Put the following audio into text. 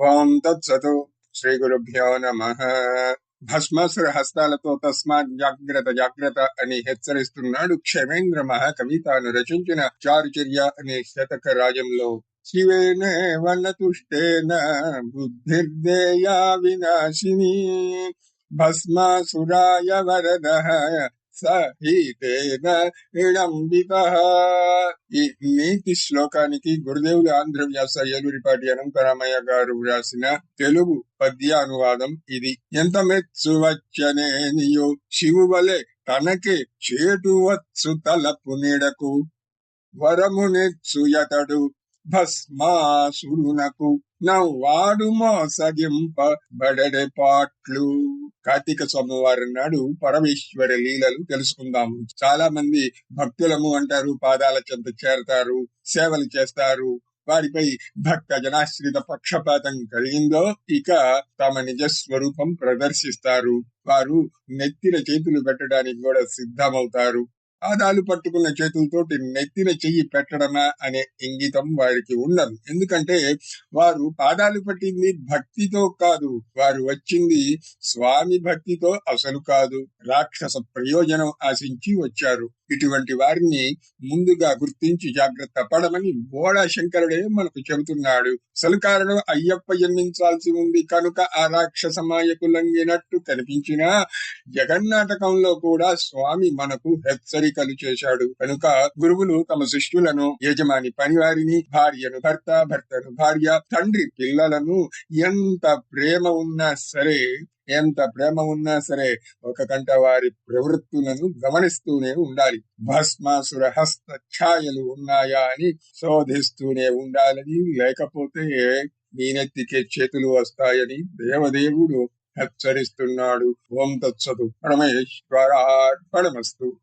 ఓం తత్సతు శ్రీ గురుభ్యో నమ భస్మాసుర హస్తాలతో తస్మాత్ జాగ్రత్త జాగ్రత్త అని హెచ్చరిస్తున్నాడు క్షమేంద్ర మహాకవి తాను రచించిన చారుచర్య అనే శతక రాజంలో శివేన వనతుష్టేన బుద్ధిర్దేయా వినాశిని భస్మాసురాయ వరద సహితేన విడంబిత. ఈ నీతి శ్లోకానికి గురుదేవులు ఆంధ్ర వ్యాస ఏలూరిపాటి అనంతరామయ్య గారు వ్రాసిన తెలుగు పద్యానువాదం ఇది. ఎంత మెచ్చువచ్చనేనియో శివు వలె తనకే చేటువచ్చు తలపు నీడకు. వరమునెచ్చు యతడు భస్మాసురునకు. నవ్వాడు మోసగింప బడె పాట్లు. కార్తీక వారి నాడు పరమేశ్వర లీలలు తెలుసుకుందాము. చాలా మంది భక్తులము అంటారు పాదాల చెంత చేరతారు సేవలు చేస్తారు. వారిపై భక్త జనాశ్రిత పక్షపాతం కలిగిందో ఇక తమ నిజ స్వరూపం ప్రదర్శిస్తారు. వారు నెత్తిన చేతులు పెట్టడానికి కూడా సిద్ధమవుతారు. పాదాలు పట్టుకున్న చేతులతోటి నెత్తిన చెయ్యి పెట్టడమా అనే ఇంగితం వారికి ఉండదు ఎందుకంటే వారు పాదాలు పట్టింది భక్తితో కాదు వారు వచ్చింది స్వామి భక్తితో అసలు కాదు. రాక్షస ప్రయోజనం ఆశించి వచ్చారు. ఇటువంటి వారిని ముందుగా గుర్తించి జాగ్రత్త పడమని బోడా శంకరుడే మనకు చెబుతున్నాడు. అసలు అయ్యప్ప జన్మించాల్సి ఉంది. కనుక ఆ రాక్షస మాయకు లంగినట్టు కనిపించినా జగన్నాటకంలో కూడా స్వామి మనకు హెచ్చరికలు చేశాడు. కనుక గురువులు తమ శిష్యులను యజమాని పనివారిని భార్యను భర్త భర్తను భార్య తండ్రి పిల్లలను ఎంత ప్రేమ ఉన్నా సరే ఎంత ప్రేమ ఉన్నా సరే ఒక కంట వారి ప్రవృత్తులను గమనిస్తూనే ఉండాలి. భస్మాసుర హస్త ఛాయలు ఉన్నాయా అని శోధిస్తూనే ఉండాలని లేకపోతే మీనెత్తికే చేతులు వస్తాయని దేవదేవుడు హెచ్చరిస్తున్నాడు. ఓం తత్సతు పరమేశ్వరార్పణమస్తు.